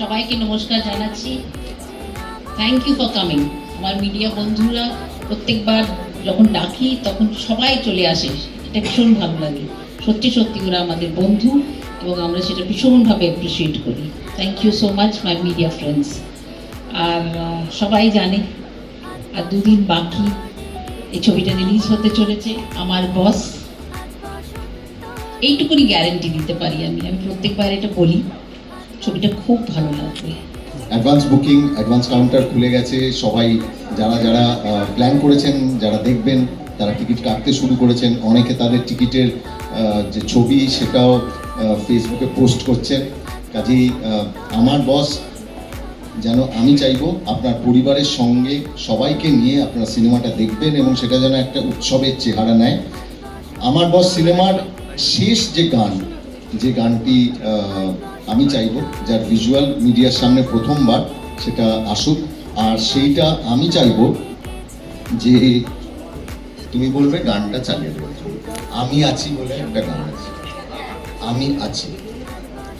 সবাইকে নমস্কার জানাচ্ছি। থ্যাংক ইউ ফর কামিং আমার মিডিয়া বন্ধুরা, প্রত্যেকবার যখন ডাকি, তখন সবাই চলে আসে। এটা ভীষণ ভালো লাগে। সত্যি সত্যি ওরা আমাদের বন্ধু এবং আমরা সেটা ভীষণভাবে অ্যাপ্রিসিয়েট করি। Thank you so much my media friends আর সবাই জানে, আর দুদিন বাকি এই ছবিটা রিলিজ হতে চলেছে। আমার বস এইটুকুনি গ্যারেন্টি দিতে পারি আমি। আমি প্রত্যেকবার এটা বলি। ছবিটা খুব ভালো লাগবে। অ্যাডভান্স বুকিং অ্যাডভান্স কাউন্টার খুলে গেছে। সবাই যারা যারা প্ল্যান করেছেন, যারা দেখবেন, তারা টিকিট কাটতে শুরু করেছেন। অনেকে তাদের টিকিটের যে ছবি, সেটাও ফেসবুকে পোস্ট করছেন। কাজেই আমার বস যেন আমি চাইব, আপনার পরিবারের সঙ্গে সবাইকে নিয়ে আপনারা সিনেমাটা দেখবেন এবং সেটা যেন একটা উৎসবের চেহারা নেয়। আমার বস সিনেমার শেষ যে গান, যে গানটি আমি চাইব যার ভিজুয়াল মিডিয়ার সামনে প্রথমবার সেটা আসুক। আর সেইটা আমি চাইব যে তুমি বলবে গানটা চালিয়ে দেবে। আমি আছি বলে একটা গান আছে। আমি আছি।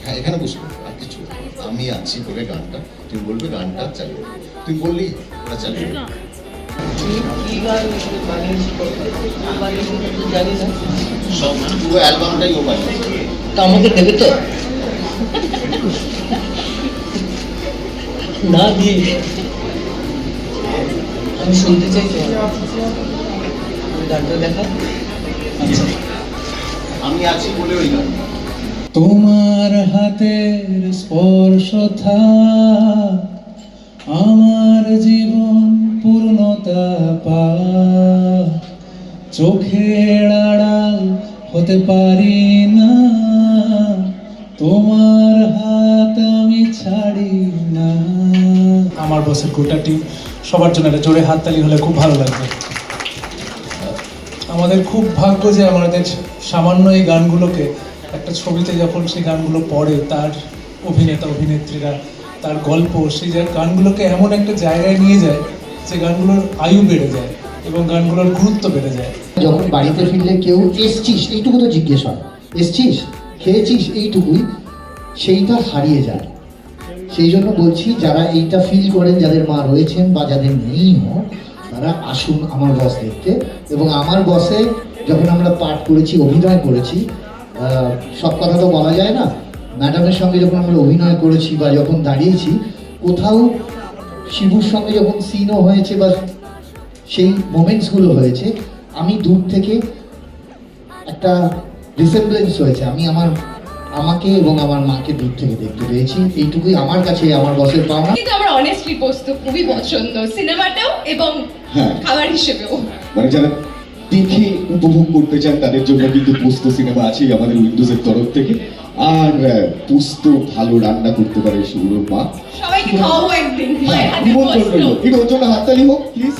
হ্যাঁ এখানে বুঝব আর কিছু আমি আছি বলে গানটা তুমি বলবে গানটা চালিয়ে দেবে। তুমি বললি ওটা চালিয়ে দেবে। সব পুরো অ্যালবামটাই ও বানিয়েছে। তা আমাকে দেবে তো? না দিয়ে। আমি শুনতে চাই তো গানটা দেখা আচ্ছা। আমি আছি বলে ওই গান। তোমার হাতের স্পর্শ থাক আমার জীবন পূর্ণতা পা চোখের আড়াল হতে পারি না। তোমার হাত আমি ছাড়ি না। আমার বসের গোটা টিম সবার জন্য একটা জোরে হাততালি হলে খুব ভালো লাগবে আমাদের খুব ভাগ্য যে আমাদের সামান্য এই গানগুলোকে একটা ছবিতে যখন সেই গানগুলো পড়ে তার অভিনেতা অভিনেত্রীরা তার গল্প সেই যে গানগুলোকে এমন একটা জায়গায় নিয়ে যায় যে গানগুলোর আয়ু বেড়ে যায় এবং গানগুলোর গুরুত্ব বেড়ে যায়। যখন বাড়িতে ফিরলে কেউ এসছিস? এইটুকু তো জিজ্ঞেস হয়। এসছিস? খেয়েছিস এইটুকুই, সেইটা হারিয়ে যায়। সেই জন্য বলছি, যারা এইটা ফিল করেন, যাদের মা রয়েছেন বা যাদের নেইও তারা আসুন আমার বস দেখতে। এবং আমার বসে যখন আমরা পাঠ করেছি, অভিনয় করেছি সব কথা তো বলা যায় না ম্যাডামের সঙ্গে যখন আমরা অভিনয় করেছি বা যখন দাঁড়িয়েছি, কোথাও শিবুর সঙ্গে যখন সিনও হয়েছে বা সেই মোমেন্টসগুলো হয়েছে, আমি দূর থেকে একটা রিসেম্বলেন্স হয়েছে। আমি আমার আমাকে এবং আমার মাকে দূর থেকে দেখতে পেয়েছি। এইটুকুই আমার কাছে আমার বসের পাওনা। কিন্তু আমার অনেস্টলি পোস্ত খুবই পছন্দ। সিনেমাটাও এবং হ্যাঁ। খাবার হিসেবেও। মানে যারা দেখে উপভোগ করতে চান তাদের জন্য কিন্তু পোস্ত সিনেমা আছেই আমাদের উইন্ডোজের তরফ থেকে। আর পোস্ত ভালো রান্না করতে পারে সুগুলোর মা। সবাইকে খাওয়াবো একদিন। হ্যাঁ নিমন্ত্রণ। একটু ওর জন্য হাততালি হোক প্লিজ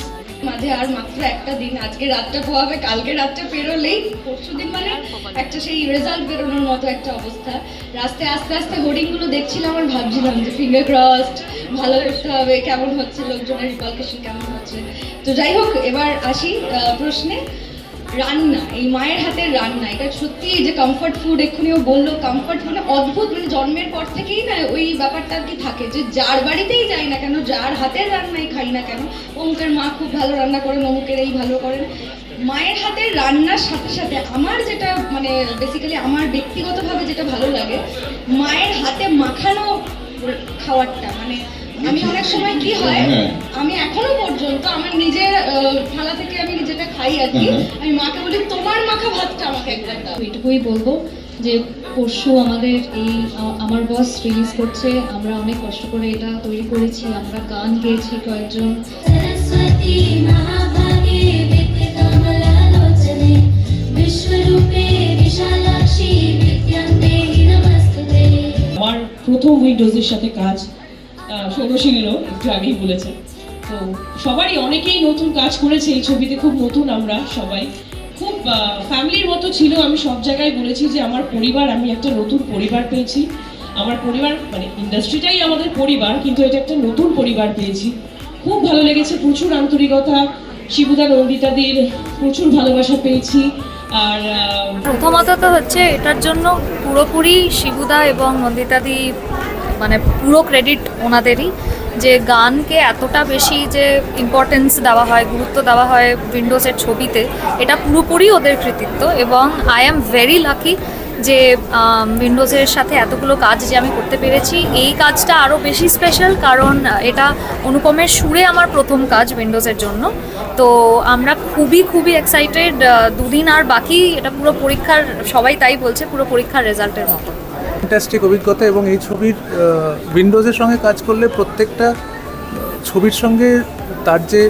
মাঝে আর মাত্র একটা দিন। আজকে রাতটা পোয়াবে কালকে রাতটা পেরোলেই পরশু দিন মানে একটা সেই রেজাল্ট বেরোনোর মতো একটা অবস্থা। রাস্তায় আস্তে আস্তে হোর্ডিংগুলো দেখছিলাম আর ভাবছিলাম যে ফিঙ্গার ক্রসড ভালো করতে হবে কেমন হচ্ছে লোকজনের রিপালকেশন কেমন হচ্ছে? তো যাই হোক এবার আসি প্রশ্নে। রান্না এই মায়ের হাতের রান্না এটা সত্যি যে কমফর্ট ফুড এক্ষুনিও বলল কমফর্ট মানে অদ্ভুত মানে জন্মের পর থেকেই না ওই ব্যাপারটা আর কি থাকে যে যার বাড়িতেই যাই না কেন, যার হাতের রান্নাই খাই না কেন, অমুকের মা খুব ভালো রান্না করেন, অমুকের এই ভালো করেন। মায়ের হাতের রান্নার সাথে সাথে আমার যেটা মানে বেসিক্যালি আমার ব্যক্তিগতভাবে যেটা ভালো লাগে, মায়ের হাতে মাখানো খাওয়ারটা মানে আমি অনেক সময় কি হয় হ্যাঁ। আমি এখনও পর্যন্ত আমার নিজের থালা থেকে আমি যেটা খাই আর কি হ্যাঁ। আমি মাকে বলি তোমার মাখা ভাতটা আমাকে একবার দাও। এটুকুই বলব যে পরশু আমাদের এই আমার বস রিলিজ করছে আমরা অনেক কষ্ট করে এটা তৈরি করেছি আমরা গান গেয়েছি কয়েকজন। আমার প্রথম উইন্ডোজের সাথে কাজ সৌরশীলও একটু আগেই বলেছে। তো সবারই অনেকেই নতুন কাজ করেছে, এই ছবিতে খুব নতুন আমরা সবাই। খুব ফ্যামিলির মতো ছিল, আমি সব জায়গায় বলেছি যে আমার পরিবার, আমি একটা নতুন পরিবার পেয়েছি। আমার পরিবার মানে ইন্ডাস্ট্রিটাই আমাদের পরিবার, কিন্তু এটা একটা নতুন পরিবার পেয়েছি। খুব ভালো লেগেছে, প্রচুর আন্তরিকতা, শিবুদা নন্দিতাদের প্রচুর ভালোবাসা পেয়েছি। আর প্রথমত তো হচ্ছে এটার জন্য পুরোপুরি শিবুদা এবং নন্দিতাদি মানে পুরো ক্রেডিট ওনাদেরই, যে গানকে এতটা বেশি যে ইম্পর্টেন্স দেওয়া হয়, গুরুত্ব দেওয়া হয় উইন্ডোজের ছবিতে, এটা পুরোপুরি ওদের কৃতিত্ব এবং আই অ্যাম ভেরি লাকি যে উইন্ডোজের সাথে এতগুলো কাজ যে আমি করতে পেরেছি। এই কাজটা আরও বেশি স্পেশাল কারণ, এটা অনুপমের সুরে আমার প্রথম কাজ উইন্ডোজের জন্য। তো আমরা খুবই খুবই এক্সাইটেড দুদিন আর বাকি, এটা পুরো পরীক্ষার, সবাই তাই বলছে, পুরো পরীক্ষার রেজাল্টের মতো। ফ্যান্টাস্টিক অভিজ্ঞতা এবং এই ছবির উইন্ডোজের সঙ্গে কাজ করলে প্রত্যেকটা ছবির সঙ্গে তার যে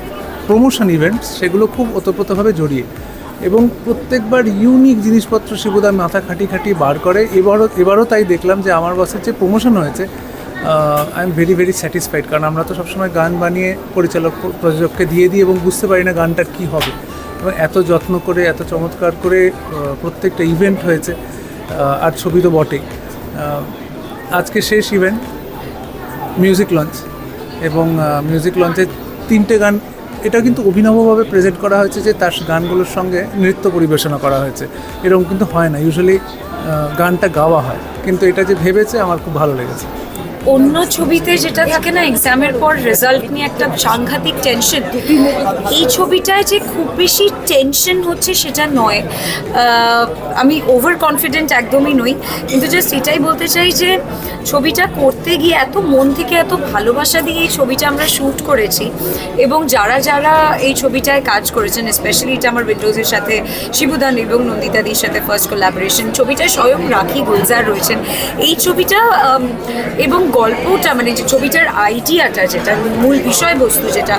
প্রমোশন ইভেন্টস সেগুলো খুব ওতপ্রোতভাবে জড়িয়ে। এবং প্রত্যেকবার ইউনিক জিনিসপত্র শিবুদা মাথা খাটি খাটি বার করে। এবারও এবারও তাই দেখলাম যে আমার বসের যে প্রমোশন হয়েছে I am very very satisfied কারণ আমরা তো সবসময় গান বানিয়ে পরিচালক, প্রযোজককে দিয়ে দিই এবং বুঝতে পারি না গানটার কী হবে। এবং এত যত্ন করে, এত চমৎকার করে প্রত্যেকটা ইভেন্ট হয়েছে আর ছবি তো বটেই। আজকে শেষ ইভেন্ট মিউজিক লঞ্চ এবং মিউজিক লঞ্চে তিনটে গান, এটা কিন্তু অভিনবভাবে প্রেজেন্ট করা হয়েছে যে তার গানগুলোর সঙ্গে নৃত্য পরিবেশনা করা হয়েছে। এরকম কিন্তু হয় না। ইউজুয়ালি গানটা গাওয়া হয়। কিন্তু এটা যে ভেবেছে, আমার খুব ভালো লেগেছে। অন্য ছবিতে যেটা থাকে না এক্সামের পর রেজাল্ট নিয়ে একটা সাংঘাতিক টেনশন এই ছবিটায় যে খুব বেশি টেনশন হচ্ছে সেটা নয়। আমি ওভার কনফিডেন্ট একদমই নই, কিন্তু জাস্ট এটাই বলতে চাই যে ছবিটা করতে গিয়ে এত মন থেকে এত ভালোবাসা দিয়ে এই ছবিটা আমরা শ্যুট করেছি এবং যারা যারা এই ছবিটায় কাজ করেছেন স্পেশালি এটা আমার উইন্ডোজের সাথে শিবুদান এবং নন্দিতাদির সাথে ফার্স্ট কোলাবোরেশন ছবিটায় স্বয়ং রাখি গুলজার রয়েছেন। এই ছবিটা এবং গল্পটা মানে যে ছবিটার আইডিয়াটা যেটা, মূল বিষয়বস্তু যেটা,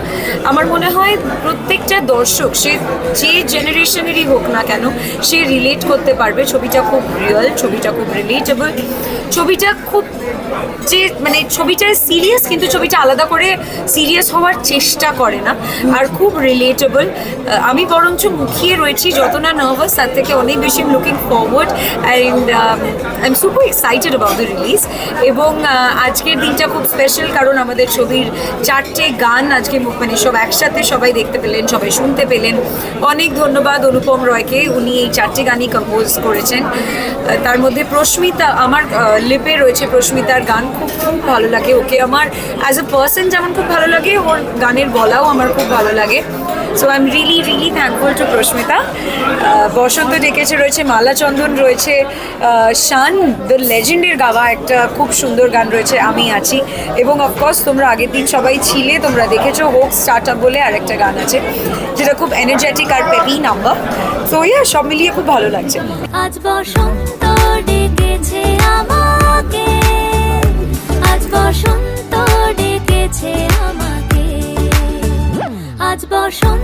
আমার মনে হয় প্রত্যেকটা দর্শক, সে, যে জেনারেশনেরই হোক না কেন, সে রিলেট করতে পারবে। ছবিটা খুব রিয়েল ছবিটা খুব রিলেটেবল ছবিটা খুব যে মানে ছবিটা সিরিয়াস কিন্তু ছবিটা আলাদা করে সিরিয়াস হওয়ার চেষ্টা করে না। আর খুব রিলেটেবল আমি বরঞ্চ মুখিয়ে রয়েছি, যত না নার্ভাস তার থেকে অনেক বেশি looking forward and I am super excited about the release এবং আজকের দিনটা খুব স্পেশাল কারণ আমাদের ছবির চারটে গান আজকে মানে সব একসাথে সবাই দেখতে পেলেন, সবাই শুনতে পেলেন। অনেক ধন্যবাদ অনুপম রয়কে, উনি এই চারটে গানই কম্পোজ করেছেন। তার মধ্যে প্রস্মিতা আমার লিপে রয়েছে প্রস্মিতার গান, খুব খুব ভালো লাগে ওকে। আমার অ্যাজ এ পার্সন যেমন খুব ভালো লাগে, ওর গানের বলাও আমার খুব ভালো লাগে। So I am really really thankful to Prasmita বসন্ত ডেকেছে, রয়েছে মালা চন্দন রয়েছে শান দ্য লেজেন্ডের গাওয়া একটা খুব সুন্দর গান রয়েছে, আমি আছি। এবং অফকোর্স তোমরা আগের দিন সবাই ছিলে, তোমরা দেখেছ হোক স্টার্ট আপ বলে আরেকটা গান আছে, যেটা খুব এনার্জেটিক আর পেপি নাম্বার তো ইয়া সব মিলিয়ে খুব ভালো লাগছে। আজ বসন্ত ডেকেছে আমাকে 说